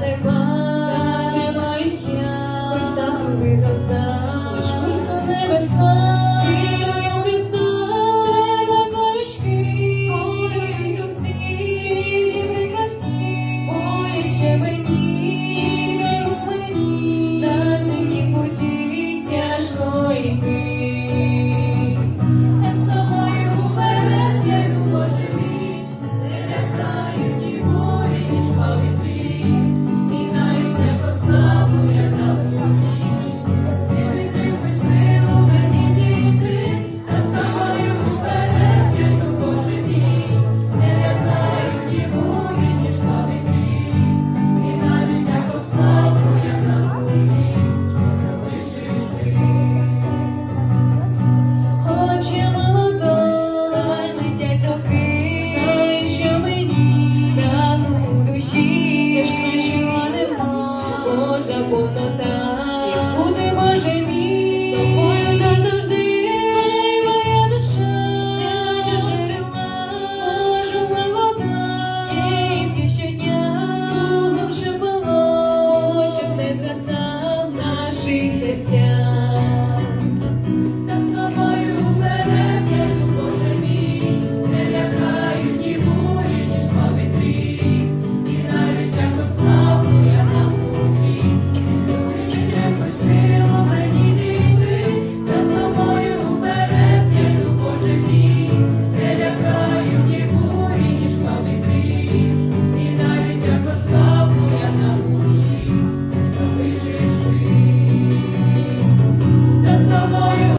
Нема, немає ся, хоч так не казав, лиш курсу небеса. повнота, і буде Боже мій.